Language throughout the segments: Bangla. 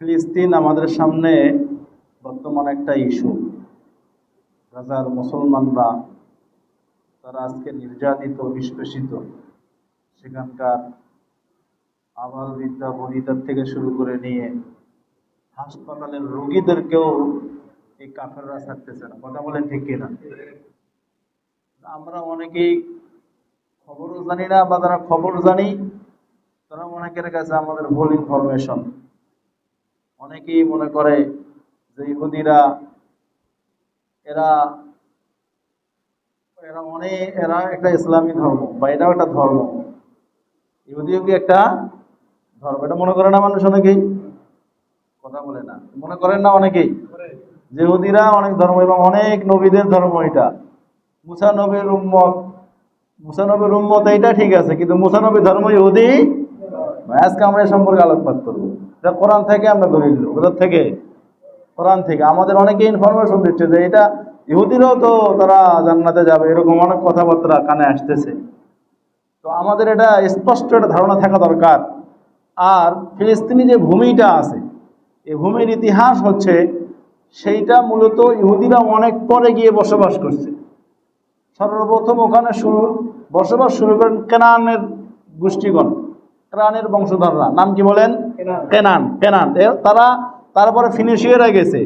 ফিলিস্তিন আমাদের সামনে বর্তমান একটা ইস্যু। গাজার মুসলমানরা, তারা আজকে নির্যাতিত নিষ্পেষিত সেখানকার আবাল বিদ্যা বনিতার থেকে শুরু করে নিয়ে হাসপাতালের রোগীদেরকেও এই কাফেররা ছাড়তেছে না। কথা বলেন ঠিক কিনা? আমরা অনেকেই খবরও জানি না বা যারা খবর জানি, তারা অনেকের কাছে আমাদের ভুল ইনফরমেশন অনেকেই মনে করে যে ইহুদিরা, এরা এরা অনেক এরা একটা ইসলামী ধর্ম বা এটাও একটা ধর্ম। ইহুদিও কি একটা ধর্ম? এটা মনে করে না মানুষ অনেকেই? কথা বলে না। মনে করেন না অনেকেই? যে ইহুদিরা অনেক ধর্ম এবং অনেক নবীদের ধর্ম এটা। মুসানবীর উম্মত, মুসা নবীর উম্মত এইটা ঠিক আছে, কিন্তু মুসা নবীর ধর্ম ইহুদি? আজকে আমরা এ সম্পর্কে আলোকপাত করব। এটা কোরআন থেকে আমরা দলিল কোথার থেকে? কোরআন থেকে। আমাদের অনেকে ইনফরমেশন দিচ্ছে যে এটা ইহুদিরাও তো তারা জান্নাতে যাবে, এরকম অনেক কথাবার্তা কানে আসতেছে। তো আমাদের এটা স্পষ্ট একটা ধারণা থাকা দরকার। আর ফিলিস্তিনি যে ভূমিটা আছে, এই ভূমির ইতিহাস হচ্ছে সেইটা মূলত ইহুদিরা অনেক পরে গিয়ে বসবাস করছে। সর্বপ্রথম ওখানে শুরু, বসবাস শুরু করেন কেনানের গোষ্ঠীগণ। কেনানের বংশধররা। নাম কি বলেন? কেনান। কেনান তারা তারপরে ফিনিশিয়ারা গেছে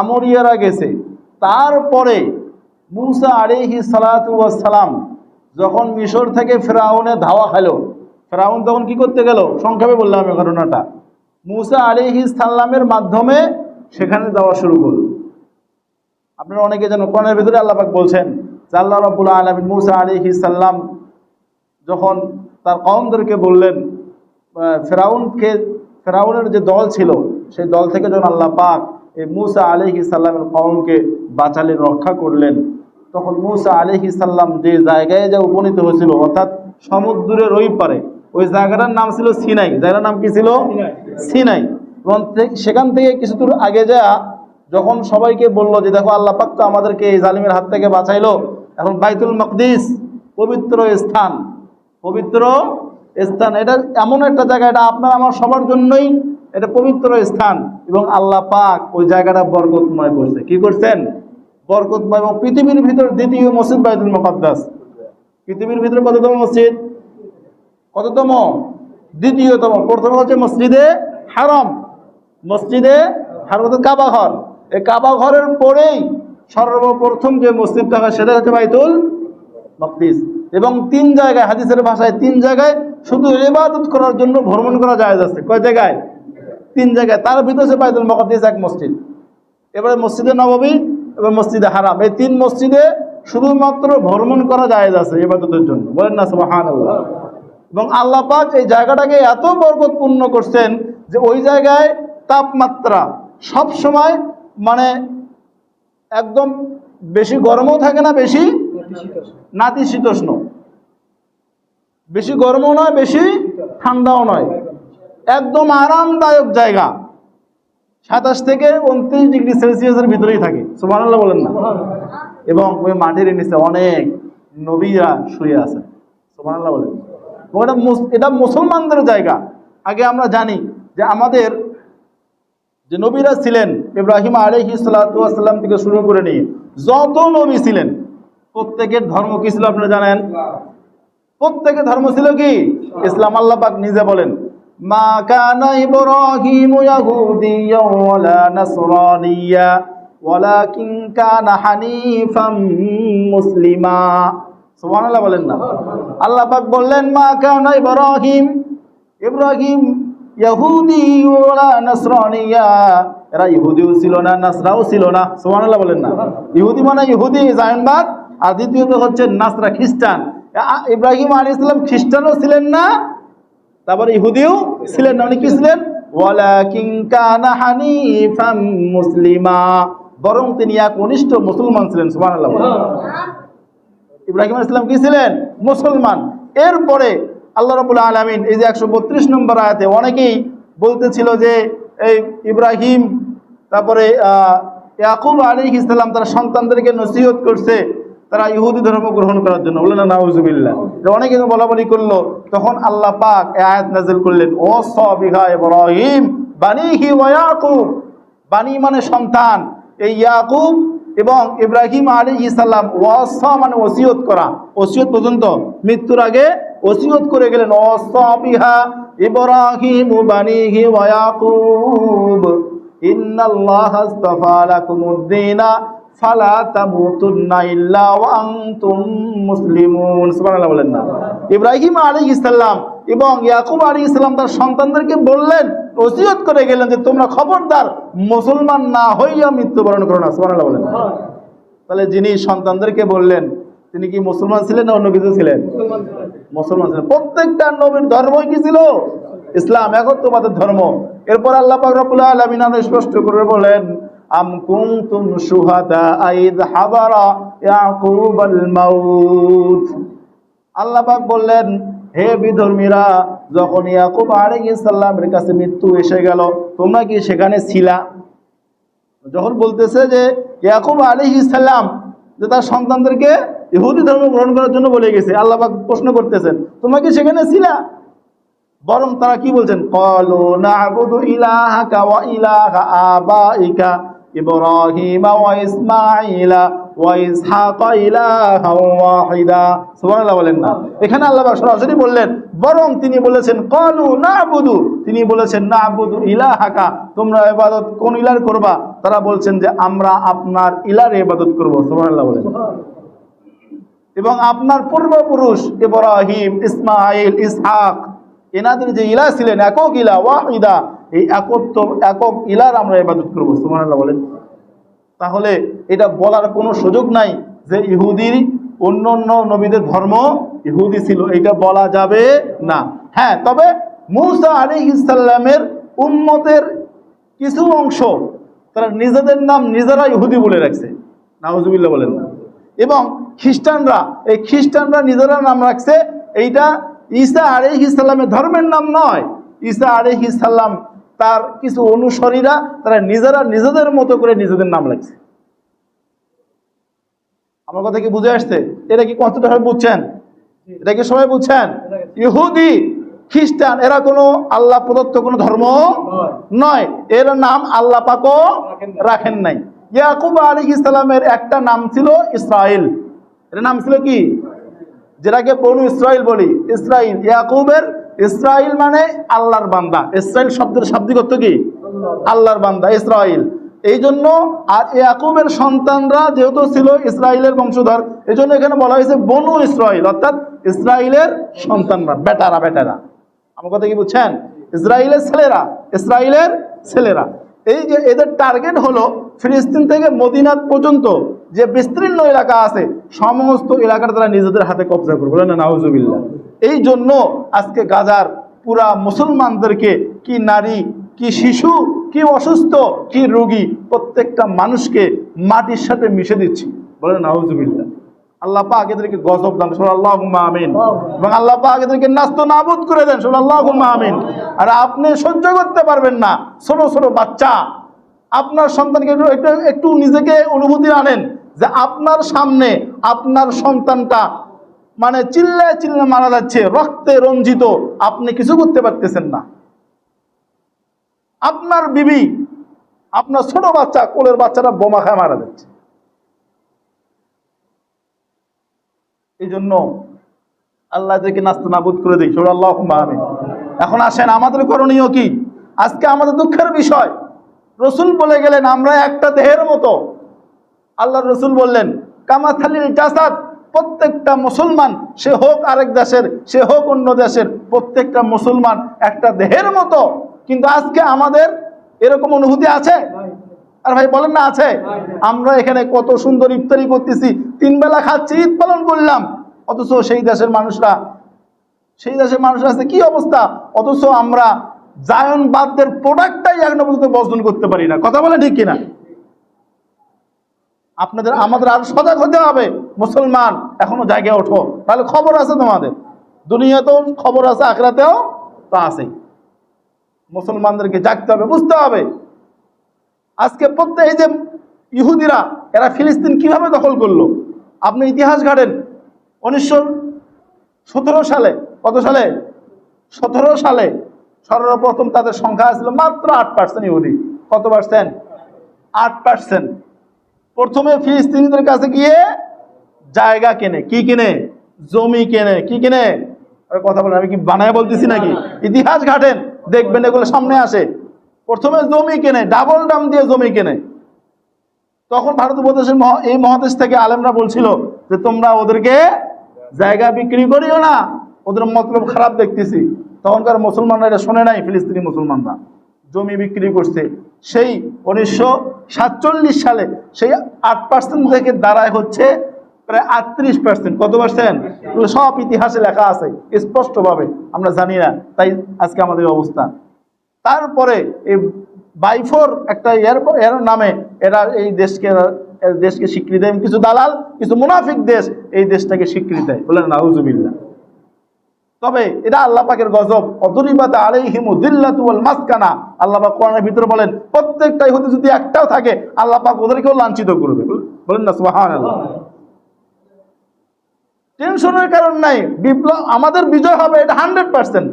আমরিয়ারা গেছে। তারপরে মুসা আলিহি সালাম যখন মিশর থেকে ফেরাউনে ধাওয়া খাইলো ফেরাউন তখন কি করতে গেল? সংক্ষেপে বললাম এই ঘটনাটা। মুসা আলিহি সাল্লামের মাধ্যমে সেখানে যাওয়া শুরু করল। আপনারা অনেকে যেন কোরআনের ভিতরে আল্লাপাক বলছেন যে আল্লাহ রবুল আলমিন মুসা আলিহি সাল্লাম যখন তার কওমদেরকে বললেন ফেরাউনকে, ফেরাউনের যে দল ছিল, সেই দল থেকে যখন আল্লাহ পাক এই মুসা আলিহি সাল্লামের কওমকে বাঁচালেন, রক্ষা করলেন, তখন মুসা আলিহি সাল্লাম যে জায়গায় যা উপনীত হয়েছিল, অর্থাৎ সমুদ্রের ওই পারে, ওই জায়গাটার নাম ছিল সিনাই। জায়গাটার নাম কি ছিল? সিনাই। এবং সেখান থেকে কিছু দূর আগে যা যখন সবাইকে বলল যে, দেখো, আল্লাহ পাক তো আমাদেরকে এই জালিমের হাত থেকে বাঁচাইলো। এখন বাইতুল মকদিস পবিত্র স্থান, পবিত্র স্থান। এটা এমন একটা জায়গা, এটা আপনার, আমার সবার জন্যই এটা পবিত্র স্থান। এবং আল্লাহ পাক ওই জায়গাটা বরকতময় করছে। কি করছেন? বরকতময় এবং পৃথিবীর ভিতর দ্বিতীয় মসজিদ বাইতুল মকদ্দাস। পৃথিবীর ভিতরে কততম মসজিদ? কততম? দ্বিতীয়তম। প্রথম হচ্ছে মসজিদে হারম। মসজিদে হারাম কাবা ঘর। এই কাবা ঘরের পরেই সর্বপ্রথম যে মসজিদটা হয়, সেটা হচ্ছে বাইতুল মকদিস এবং তিন জায়গায়, হাদিসের ভাষায় তিন জায়গায় শুধু ইবাদত করার জন্য ভ্রমণ করা যায় আছে। কয় জায়গায়? তিন জায়গায়। তার ভিতরে হচ্ছে বাইতুল মকদিস এক মসজিদ। এবারে মসজিদে নববী, এবার মসজিদে হারাম। এই তিন মসজিদে শুধুমাত্র ভ্রমণ করা যায় আছে ইবাদতের জন্য। বলেন না সুবহান এবং আল্লাহ পাক এই জায়গাটাকে এত বরকতপূর্ণ করছেন যে ওই জায়গায় তাপমাত্রা সব সময় মানে একদম বেশি গরমও থাকে না, বেশি নাতিশীতোষ্ণ। বেশি গরমও নয়, বেশি ঠান্ডাও নয়। একদম আরামদায়ক জায়গা। সাতাশ থেকে উনত্রিশ ডিগ্রি সেলসিয়াসের ভিতরেই থাকে। সুবহানাল্লাহ বলেন না। এবং ওই মাটির নিচে অনেক নবীরা শুয়ে আছে সুবহানাল্লাহ বলেন। এটা এটা মুসলমানদের জায়গা। আগে আমরা জানি যে আমাদের যে নবীরা ছিলেন, ইব্রাহিম আলহি সাল্লাম থেকে শুরু করে নিয়ে যত নবী ছিলেন, প্রত্যেকের ধর্ম কি ছিল আপনারা জানেন? প্রত্যেকের ধর্ম ছিল কি? ইসলাম আল্লাপাক নিজে বলেন, মা মুসলিমা। বলেন না। বললেন, মা কানা ইব্রাহিম ইব্রাহিম ইহুদি এরা ইহুদিও ছিল না, নাসরাও ছিল না, সুবহানাল্লাহ বলেন না। ইহুদি মানে ইহুদি, জায়নবাদ। আর দ্বিতীয়ত হচ্ছে নাসরা খ্রিস্টান। ইব্রাহিম আলাইহিস ইসলাম খ্রিস্টানও ছিলেন না তারপরে ইহুদিও ছিলেন না। উনি কি ছিলেন? মুসলিমা। বরং তিনি এক কনিষ্ঠ মুসলমান ছিলেন বলেন। ইব্রাহিম ইসলাম কি ছিলেন? মুসলমান। এরপরে আল্লাহ রবুল আলমিন এই যে একশো বত্রিশ নম্বর আয়াতে অনেকেই বলতেছিল যে এই ইব্রাহিম তারপরে আহ, ইয়াকুব আলী ইসলাম তার সন্তানদেরকে নসিহত করছে। তারা ইহুদি ধর্ম গ্রহণ করার জন্য। বললেন, না, নাউজুবিল্লাহ। যে অনেকে বলা বলি করল। তখন আল্লাহ পাক আয়াত নাজিল করলেন, ও সবিহা ইব্রাহিম, বানিহি ওয়া ইয়াকুব। বানি মানে সন্তান। এই ইয়াকুব এবং ইব্রাহিম আলাইহিস সালাম ওয়াসা মানে ওসিয়ত করা। ওসিয়ত পর্যন্ত মৃত্যুর আগে ওসিয়ত করে গেলেন ওয়াসা বিহা ইব্রাহিম, বানিহি ওয়া ইয়াকুব। ইন্নাল্লাহা বলেন না। এবং তার সন্তানদেরকে বললেন করে গেলেন যে তোমরা মুসলমান না হইয়া মৃত্যুবরণ করো না। বলেন তাহলে যিনি সন্তানদেরকে বললেন, তিনি কি মুসলমান ছিলেন না অন্য কিছু ছিলেন? মুসলমান ছিলেন। প্রত্যেকটা নবীর ধর্মই কি ছিল? ইসলাম, একত্ববাদের ধর্ম। এরপর আল্লাহ আলামিন স্পষ্ট করে বলেন আম আইদ হাদারা ইয়াকুবাল মাউত। আল্লাহ পাক বললেন, হে বিধর্মীরা, যখন ইয়াকুব আলাইহিস সালামের কাছে মৃত্যু এসে গেল, তোমরা কি সেখানে ছিলা? যখন বলতেছে যে ইয়াকুব আলাইহিস সালাম, যে তার সন্তানদেরকে ইহুদি ধর্ম গ্রহণ করার জন্য বলে গেছে, আল্লাহ পাক প্রশ্ন করতেছেন, তোমরা কি সেখানে ছিলা? বরং তারা কি বলছেন? কলু ইলাহাকা ওয়া ইলাহা আবাইকা। ইব্রাহিম ওয়া ইসমাঈলা ওয়া ইসহাকা ইলাহা ওয়াহিদা সুবহানাল্লাহ বলেন না। এখানে আল্লাহ পাক সরাসরি বললেন বরং তিনি বলেছেন কলু নাবুদু। তিনি বলেছেন নাবুদু ইলাহাকা। তোমরা ইবাদত কোন ইলার করবা? তারা বলছেন যে আমরা আপনার ইলার ইবাদত করব। সুবহানাল্লাহ বলেন। এবং আপনার পূর্বপুরুষ ইব্রাহিম ইসমাইল ইসহাক এনাদের যে ইলা ছিলেন একক ইলা ওয়াহিদা এই একত্ব, একক ইলার আমরা ইবাদত করব, সুবহানাল্লাহ বলেন। তাহলে এটা বলার কোনো সুযোগ নাই যে ইহুদির অন্য অন্য নবীদের ধর্ম ইহুদি ছিল, এটা বলা যাবে না। হ্যাঁ তবে মুসা আলী ইসাল্লামের উম্মতের কিছু অংশ, তারা নিজেদের নাম নিজেরা ইহুদি বলে রাখছে, নাউজুবিল্লাহ বলেন না। এবং খ্রিস্টানরা, এই খ্রিস্টানরা নিজেরা নাম রাখছে, এইটা ঈসা আলিহ ইসাল্লামের ধর্মের নাম নয়। ঈসা আলিহ ইসাল্লাম তার কিছু অনুসারীরা তারা নিজেরা নিজেদের মতো করে নিজেদের নাম রাখছে আমার কথা কি বুঝে আসছে? এটা কি কতটা বুঝছেন? এটা কি সবাই বুঝছেন? ইহুদি, খ্রিস্টান, এরা কোনো আল্লাহ প্রদত্ত কোনো ধর্ম নয়। এর নাম আল্লাহ পাকও রাখেন নাই। ইয়াকুব আলী ইসলামের একটা নাম ছিল ইসরায়েল এর নাম ছিল কি? যেটাকে বনু ইসরায়েল বলি। ইসরায়েল ইয়াকুবের ইসরায়েল মানে আল্লাহর বান্দা। ইসরায়েল শব্দের শাব্দিক অর্থ কি? আল্লাহর বান্দা ইসরায়েল এই জন্য আর ইয়াকুবের সন্তানরা যেহেতু ছিল ইসরায়েলের বংশধর এই জন্য এখানে বলা হয়েছে বনু ইসরায়েল অর্থাৎ ইসরায়েলের সন্তানরা বেটারা বেটারা। আমার কথা কি বুঝছেন? ইসরায়েলের ছেলেরা ইসরায়েলের ছেলেরা। এই যে এদের টার্গেট হলো ফিলিস্তিন থেকে মদিনাত পর্যন্ত। যে বিস্তীর্ণ এলাকা আছে, সমস্ত এলাকার তারা নিজেদের হাতে কবজা করবে। না, নাউজুবিল্লাহ। এই জন্য আজকে গাজার পুরা মুসলমানদেরকে কি নারী, কি শিশু, কি অসুস্থ, কি রোগী, প্রত্যেকটা মানুষকে মাটির সাথে মিশে দিচ্ছি। বলে এদেরকে নাস্ত করে দেন আর আপনি সহ্য করতে পারবেন না, ছোট ছোট বাচ্চা। আপনার সন্তানকে একটু একটু নিজেকে অনুভূতি আনেন যে আপনার সামনে আপনার সন্তানটা মানে চিল্লায় চিল্লায় মারা যাচ্ছে, রক্তে রঞ্জিত, আপনি কিছু করতে পারতেছেন না। আপনার বিবি, আপনার ছোট বাচ্চা, কোলের বাচ্চাটা বোমা খায় মারা যাচ্ছে। এই জন্য আল্লাহ এদেরকে নাস্ত নাবুদ করে দিই সর আল্লাহ আমিন। এখন আসেন, আমাদের করণীয় কি? আজকে আমাদের দুঃখের বিষয়। রসুল বলে গেলেন, আমরা একটা দেহের মতো আল্লাহ রসুল বললেন কামাথালিল জাসাদ প্রত্যেকটা মুসলমান সে হোক আরেক দেশের সে হোক অন্য দেশের প্রত্যেকটা মুসলমান একটা দেহের মতো। কিন্তু আজকে আমাদের এরকম অনুভূতি আছে? আর ভাই বলেন না আছে। আমরা এখানে কত সুন্দর ইফতারি করতেছি। তিন বেলা খাচ্ছি ঈদ পালন করলাম। অথচ সেই দেশের মানুষরা সেই দেশের মানুষরা আছে কি অবস্থা? অথচ আমরা জায়নবাদদের প্রোডাক্টটাই এখনও পর্যন্ত বর্জন করতে পারি না। কথা বলে ঠিক কিনা? আপনাদের, আমাদের আরও সজাগ হতে হবে। মুসলমান, এখনও জায়গায় ওঠো। তাহলে খবর আছে তোমাদের। দুনিয়াতেও খবর আছে, আখরাতেও তা আছেই। মুসলমানদেরকে জাগতে হবে, বুঝতে হবে। আজকে প্রত্যেক এই যে ইহুদিরা, এরা ফিলিস্তিন কীভাবে দখল করল? আপনি ইতিহাস ঘাটেন। উনিশশো সতেরো সালে, কত সালে? সতেরো সালে সর্বপ্রথম তাদের সংখ্যা ছিল মাত্র আট পার্সেন্ট ইহুদি। কত পার্সেন্ট আট পার্সেন্ট প্রথমে ফিলিস্তিনিদের কাছে গিয়ে জায়গা কেনে। কি কিনে? জমি কেনে। কি কিনে? কথা বলেন আমি কি বানায় বলতেছি নাকি? ইতিহাস ঘাটেন দেখবেন এগুলো সামনে আসে। প্রথমে জমি কেনে ডাবল দাম দিয়ে জমি কেনে। তখন ভারত উপদেশের এই মহাদেশ থেকে আলেমরা বলছিল যে তোমরা ওদেরকে জায়গা বিক্রি করিও না ওদের মতলব খারাপ দেখতেছি। তখনকার মুসলমানরা এটা শোনে নাই ফিলিস্তিনি মুসলমানরা। জমি বিক্রি করছে। সেই উনিশশো সাতচল্লিশ সালে সেই আট পার্সেন্ট থেকে দাঁড়ায় হচ্ছে প্রায় আটত্রিশ পার্সেন্ট কত পার্সেন্ট সব ইতিহাসে লেখা আছে, স্পষ্টভাবে। আমরা জানি না, তাই আজকে আমাদের অবস্থা। তারপরে এই বাইফোর একটা এর নামে এরা এই দেশকে দেশকে স্বীকৃতি দেয়। কিছু দালাল, কিছু মুনাফিক দেশ এই দেশটাকে স্বীকৃতি দেয়। বলেন, নাউজুবিল্লাহ। তবে এটা আল্লাহ পাকের গজব। অদরিবাত আলাইহিম দিল্লাতু ওয়াল মাসকানা। আল্লাহ পাক কোরআনের ভিতরে বলেন প্রত্যেকটাই হতে যদি একটাও থাকে আল্লাহ পাক ওদেরকেও লাঞ্ছিত করবে বলেন না সুবহানাল্লাহ। টেনশনের কারণ নাই। বিপ্লব আমাদের বিজয় হবে এটা হান্ড্রেড পার্সেন্ট।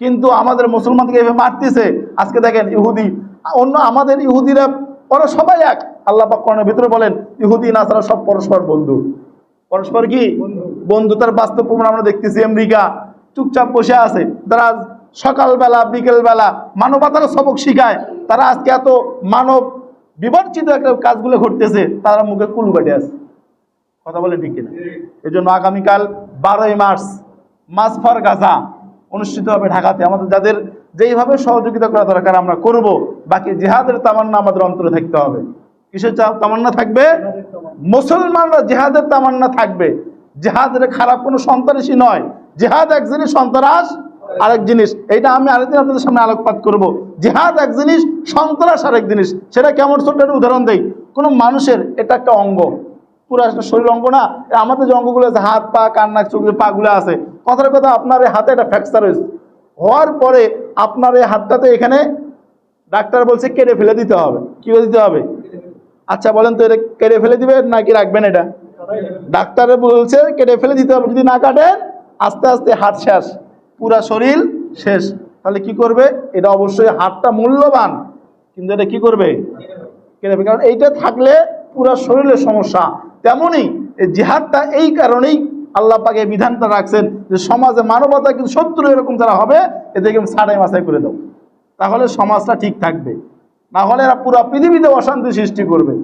কিন্তু আমাদের মুসলমানকে এভাবে মারতেছে। আজকে দেখেন ইহুদি অন্য আমাদের ইহুদিরা ওরা সবাই এক। আল্লাহ পাক কোরআনের ভিতরে বলেন ইহুদি নাসারা সব পরস্পর বন্ধু। পরস্পর কি? বন্ধুতার বাস্তব প্রমাণ আমরা দেখতেছি আমেরিকা। চুপচাপ বসে আছে। তারা সকালবেলা, বিকেলবেলা মানবতার সবক শিখায়। তারা আজকে এত মানব বিবর্চিত একটা কাজগুলো ঘটতেছে তারা মুখে কুলু বেটে আছে। কথা বলে ঠিক কিনা? এই জন্য আগামীকাল বারোই মার্চ মাসফার গাজা অনুষ্ঠিত হবে ঢাকাতে। আমাদের যাদের যেইভাবে সহযোগিতা করা দরকার আমরা করব। বাকি জেহাদের তামান্না আমাদের অন্তরে থাকতে হবে। কিসের তামান্না থাকবে? মুসলমানরা জেহাদের তামান্না থাকবে। জেহাদের খারাপ কোনো সন্ত্রাসী নয়। জেহাদ এক জিনিস, সন্ত্রাস আরেক জিনিস। এইটা আমি আরেকদিন আপনাদের সামনে আলোকপাত করব। জেহাদ এক জিনিস, সন্ত্রাস আরেক জিনিস। সেটা কেমন? ছোট্ট একটা উদাহরণ দেই। কোনো মানুষের এটা একটা অঙ্গ। পুরো শরীর অঙ্গ না। আমাদের যে অঙ্গগুলো আছে, হাত, পা, কান, নাক, চোখ পা গুলো আছে, কথার কথা আপনার এই হাতে একটা ফ্র্যাকচার হয়েছে। হওয়ার পরে আপনার এই হাতটাতে এখানে ডাক্তার বলছে, কেটে ফেলে দিতে হবে। কি দিতে হবে? আচ্ছা বলেন তো, এটা কেটে ফেলে দিবেন নাকি রাখবেন এটা? ডাক্তারে বলছে, কেটে ফেলে দিতে হবে। যদি না কাটেন আস্তে আস্তে হাত শেষ, পুরা শরীর শেষ। তাহলে কি করবে? এটা অবশ্যই হাতটা মূল্যবান, কিন্তু এটা কি করবে? কেটে কারণ এইটা থাকলে পুরা শরীরের সমস্যা। তেমনই জিহাদটা এই কারণেই আল্লাহ পাকে বিধানটা রাখছেন যে সমাজে মানবতা কিন্তু শত্রু এরকম যারা হবে, এদেরকে সাড়াই মাসাই করে দাও। তাহলে সমাজটা ঠিক থাকবে। না হলে এরা পুরো পৃথিবীতে অশান্তি সৃষ্টি করবে।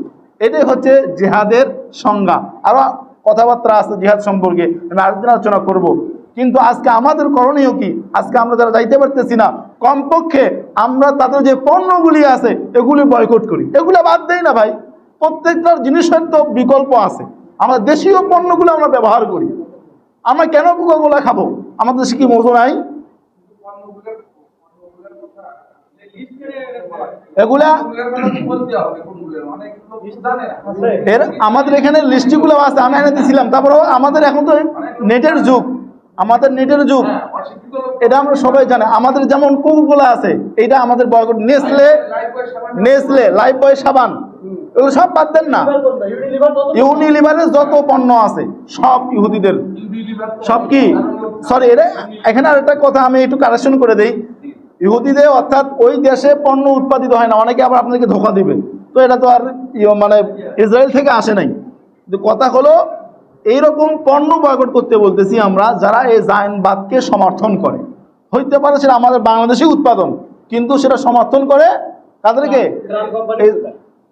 এটাই হচ্ছে জেহাদের সংজ্ঞা। আরও কথাবার্তা আসছে জিহাদ সম্পর্কে, আমি আরেকদিন আলোচনা করব। কিন্তু আজকে আমাদের করণীয় কি? আজকে আমরা যারা যাইতে পারতেছি না, কমপক্ষে আমরা তাদের যে পণ্যগুলি আছে, এগুলি বয়কট করি। এগুলো বাদ দেই না ভাই। প্রত্যেকটার জিনিসের তো বিকল্প আছে। আমরা দেশীয় পণ্যগুলো আমরা ব্যবহার করি। আমরা কেন পোকাগুলো খাব? আমাদের দেশে কি মজু নাই? এগুলা এর আমাদের এখানে লিস্টিগুলো আছে, আমি এনে দিছিলাম। তারপরে আমাদের এখন তো নেটের যুগ। আমাদের নেটের যুগ। এটা আমরা সবাই জানি। আমাদের যেমন কোকোকোলা আছে এটা আমাদের boycott Nestle Nestle, Lifebuoy সাবান, এগুলো সব বাদ দেন না। ইউনিলিভারের যত পণ্য আছে, সব ইহুদিদের। সব কি? সরি এটা এখানে আরেকটা কথা আমি একটু কারেকশন করে দেই। ইহুদিদের অর্থাৎ ওই দেশে পণ্য উৎপাদিত হয় না। অনেকে আবার আপনাদেরকে ধোকা দিবে। তো এটা তো আর ইয়ে মানে ইসরায়েল থেকে আসে নাই। কিন্তু কথা হলো এইরকম পণ্য বয়কট করতে বলতেছি আমরা যারা এই জায়নবাদকে সমর্থন করে। হইতে পারে সেটা আমাদের বাংলাদেশে উৎপাদন কিন্তু সেটা সমর্থন করে তাদেরকে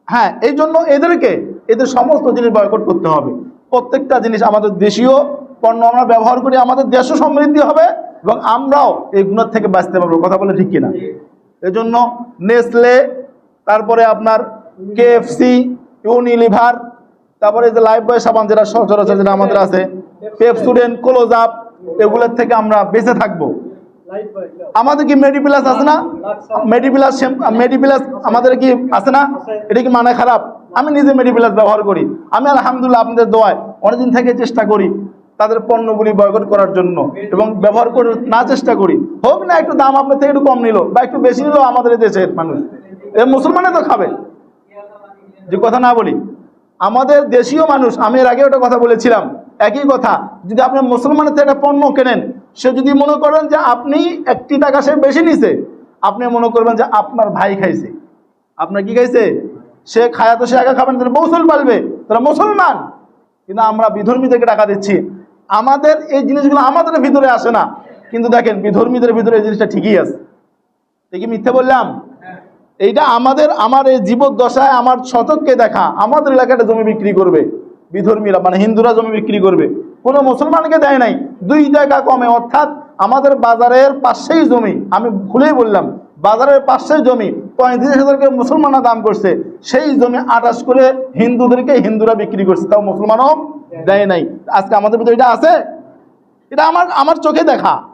হ্যাঁ এই জন্য এদেরকে এদের সমস্ত জিনিস বয়কট করতে হবে। প্রত্যেকটা জিনিস আমাদের দেশীয় পণ্য আমরা ব্যবহার করি আমাদের দেশও সমৃদ্ধি হবে। এবং আমরাও এই গুণের থেকে বাঁচতে পারব, কথা বলে ঠিক কিনা? এই জন্য নেসলে, তারপরে আপনার কেএফসি ইউনিলিভার তারপরে যে লাইফ বয় সাবান যেটা সচরাচর যেটা আমাদের আছে পেপসুডেন্ট ক্লোজ আপ এগুলোর থেকে আমরা বেঁচে থাকব। আমাদের কি মেডিপ্লাস আছে না? মেডিপ্লাস মেডিপ্লাস আমাদের কি আছে না? এটা কি মানে খারাপ? আমি নিজে মেডিপ্লাস ব্যবহার করি। আমি আলহামদুলিল্লাহ আপনাদের দোয়ায় অনেকদিন থেকে চেষ্টা করি। তাদের পণ্যগুলি বয়কট করার জন্য এবং ব্যবহার করে না চেষ্টা করি। হোক না, একটু দাম আপনার থেকে একটু কম নিল বা একটু বেশি নিল আমাদের দেশের মানুষ। এ মুসলমানে তো খাবে। যে কথা না বলি। আমাদের দেশীয় মানুষ, আমি এর আগে ওটা কথা বলেছিলাম। একই কথা, যদি আপনি মুসলমানের থেকে একটা পণ্য কেনেন, সে যদি মনে করেন যে আপনি একটি টাকা সে বেশি নিছে, আপনি মনে করবেন যে আপনার ভাই খাইছে। আপনার কি খাইছে? সে খায়া তো সে একা খাবেন তাহলে মৌসুল পালবে। তারা মুসলমান। কিন্তু আমরা বিধর্মীদেরকে টাকা দিচ্ছি। আমাদের এই জিনিসগুলো আমাদের ভিতরে আসে না। কিন্তু দেখেন, বিধর্মীদের ভিতরে এই জিনিসটা ঠিকই আছে। দেখি মিথ্যে বললাম? এইটা আমাদের, আমার এই জীবদ্দশায় আমার শতককে দেখা, আমাদের এলাকাটা জমি বিক্রি করবে বিধর্মীরা মানে হিন্দুরা জমি বিক্রি করবে। কোনো মুসলমানকে দেয় নাই। দুই টাকা কমে, অর্থাৎ আমাদের বাজারের পাশেই জমি, আমি ভুলেই বললাম, বাজারের পাশেই জমি, পঁয়ত্রিশ হাজারকে মুসলমানরা দাম করছে, সেই জমি আটাশ করে হিন্দুদেরকে হিন্দুরা বিক্রি করছে, তাও মুসলমানও দেয় নাই। আজকে আমাদের ভিতরে এটা আছে? এটা আমার আমার চোখে দেখা।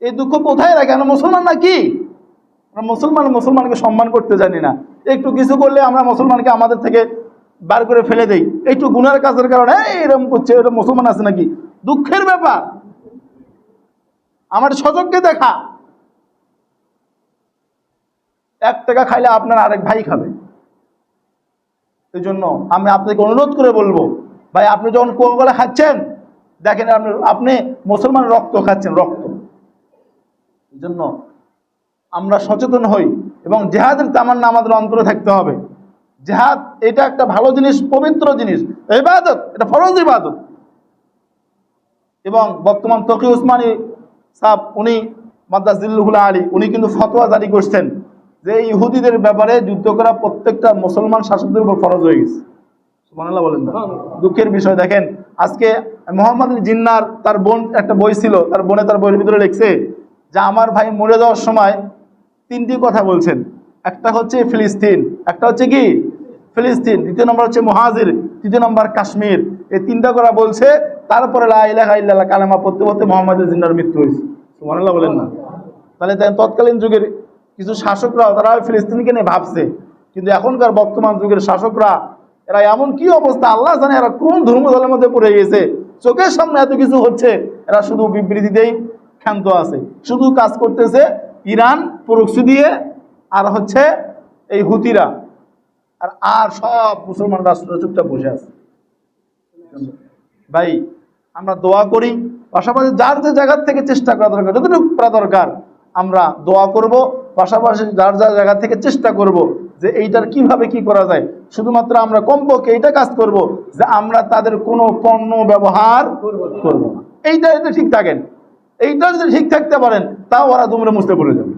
এই দুঃখ কোথায় রাখে? আমরা মুসলমান না কি? আমরা মুসলমান মুসলমানকে সম্মান করতে জানি না। একটু কিছু করলে আমরা মুসলমানকে আমাদের থেকে বার করে ফেলে দেই। একটু গুনার কাজের কারণে "এই, এরকম করছে এটা মুসলমান আছে নাকি? দুঃখের ব্যাপার। আমার সজগকে দেখা। এক টাকা খাইলে আপনার আরেক ভাই খাবে। এই জন্য আমি আপনাকে অনুরোধ করে বলব ভাই, আপনি যখন কোকোলা খাচ্ছেন, দেখেন আপনি আপনি মুসলমান রক্ত খাচ্ছেন, রক্ত। এই জন্য আমরা সচেতন হই এবং জেহাদের তামান্না আমাদের অন্তরে থাকতে হবে। জেহাদ এটা একটা ভালো জিনিস, পবিত্র জিনিস। ইবাদত, এটা ফরজ ইবাদত। এবং বর্তমান তকি উসমানী সাহ উনি মাদ্রাস মাদ্দাজিল্লুহুল আলী, উনি কিন্তু ফতোয়া জারি করছেন যে ইহুদিদের ব্যাপারে যুদ্ধ করা প্রত্যেকটা মুসলমান শাসকদের উপর ফরজ হয়ে গেছে। সুবহানাল্লাহ বলেন না। দুঃখের বিষয় দেখেন, আজকে মোহাম্মদ জিন্নার তার বোন, একটা বই ছিল, তার বোনে তার বইয়ের ভিতরে লিখছে যে, আমার ভাই মরে যাওয়ার সময় তিনটি কথা বলছেন। একটা হচ্ছে ফিলিস্তিন, একটা হচ্ছে কি? ফিলিস্তিন। দ্বিতীয় নম্বর হচ্ছে মহাজির, তৃতীয় নম্বর কাশ্মীর। এই তিনটা করা বলছে, তারপরে লা ইলাহা ইল্লাল্লাহ কালেমা পড়তে পড়তে মোহাম্মদ জিন্নার মৃত্যু হয়েছে। সুবহানাল্লাহ বলেন না। তাহলে তৎকালীন যুগের কিছু শাসকরাও তারা ফিলিস্তিনকে নিয়ে ভাবছে। কিন্তু এখনকার বর্তমান যুগের শাসকরা এরা এমন কি অবস্থা? আল্লাহ জানে এরা কোন ধর্মদলের মধ্যে পড়ে গেছে। চোখের সামনে এত কিছু হচ্ছে, এরা শুধু বিবৃতিতেই ক্ষান্ত আছে। শুধু কাজ করতেছে ইরান প্রক্সি দিয়ে, আর হচ্ছে এই হুতিরা। আর আর সব মুসলমান রাষ্ট্র চুপচাপ বসে আছে। ভাই, আমরা দোয়া করি। পাশাপাশি যার যে জায়গার থেকে চেষ্টা করা দরকার, যতটুকু করা দরকার, আমরা দোয়া করব। পাশাপাশি যার যার জায়গা থেকে চেষ্টা করব। যে এইটার কীভাবে কি করা যায়? শুধুমাত্র আমরা কমপক্ষে এইটা কাজ করব যে আমরা তাদের কোনো পণ্য ব্যবহার করব না। এইটা যদি ঠিক থাকেন এইটা যদি ঠিক থাকতে পারেন তাও ওরা দুমড়ে মুছতে পড়ে যাবে।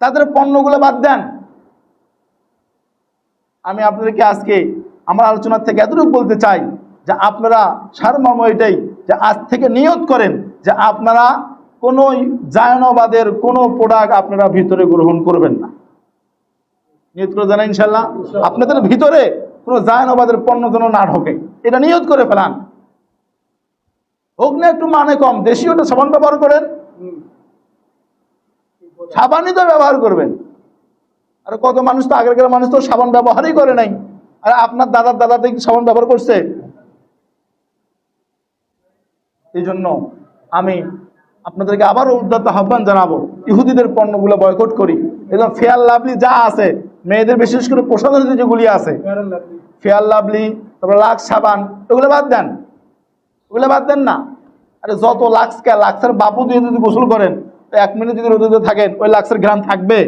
তাদের পণ্যগুলো বাদ দেন। আমি আপনাদেরকে আজকে আমার আলোচনার থেকে এতটুকু বলতে চাই যে আপনারা সারমর্ম এটাই যে আজ থেকে নিয়ত করেন যে আপনারা কোনো জায়নবাদের কোনো প্রোডাক্ট আপনারা ভিতরে গ্রহণ করবেন না। নিয়ত করে জানা ইনশাল্লাহ আপনাদের ভিতরে কোনো জায়নবাদের পণ্য যেন না ঢোকে, এটা নিয়ত করে ফেলান। হোক না একটু মানে কম, দেশীয়টা সাবান ব্যবহার করেন। সাবানই তো ব্যবহার করবেন। আর কত মানুষ তো আগেরকার মানুষ তো সাবান ব্যবহারই করে নাই। আর আপনার দাদার দাদা থেকে সাবান ব্যবহার করছে। এই জন্য আমি আপনাদেরকে আবারও উদ্যত আহ্বান জানাব, ইহুদিদের পণ্যগুলো বয়কট করি। এবং ফেয়ার লাভলি যা আছে মেয়েদের বিশেষ করে প্রসাধনী যেগুলি আছে ফেয়ার লাভলি তারপর লাক্স সাবান ওগুলো বাদ দেন। ওগুলো বাদ দেন না। আরে যত লাক্স কে লাক্সের বাপু দিয়ে যদি গোসল করেন তো এক মিনিট যদি রোদে থাকেন ওই লাক্সের ঘ্রাম থাকবে।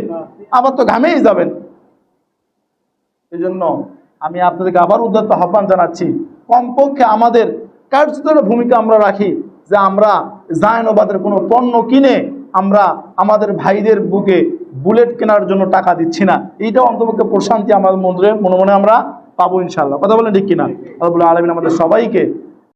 আবার তো ঘামেই যাবেন। এই জন্য আমি আপনাদেরকে আবার উদ্যত আহ্বান জানাচ্ছি কমপক্ষে আমাদের কার্যতর ভূমিকা আমরা রাখি যে আমরা জায়নবাদের কোনো পণ্য কিনে আমরা আমাদের ভাইদের বুকে বুলেট কেনার জন্য টাকা দিচ্ছি না। এইটা অন্তপক্ষে প্রশান্তি আমাদের মন্দিরে মনে মনে আমরা পাবো ইনশাল্লাহ কথা বলেন ঠিক কিনা? আল্লাহ আলমিন আমাদের সবাইকে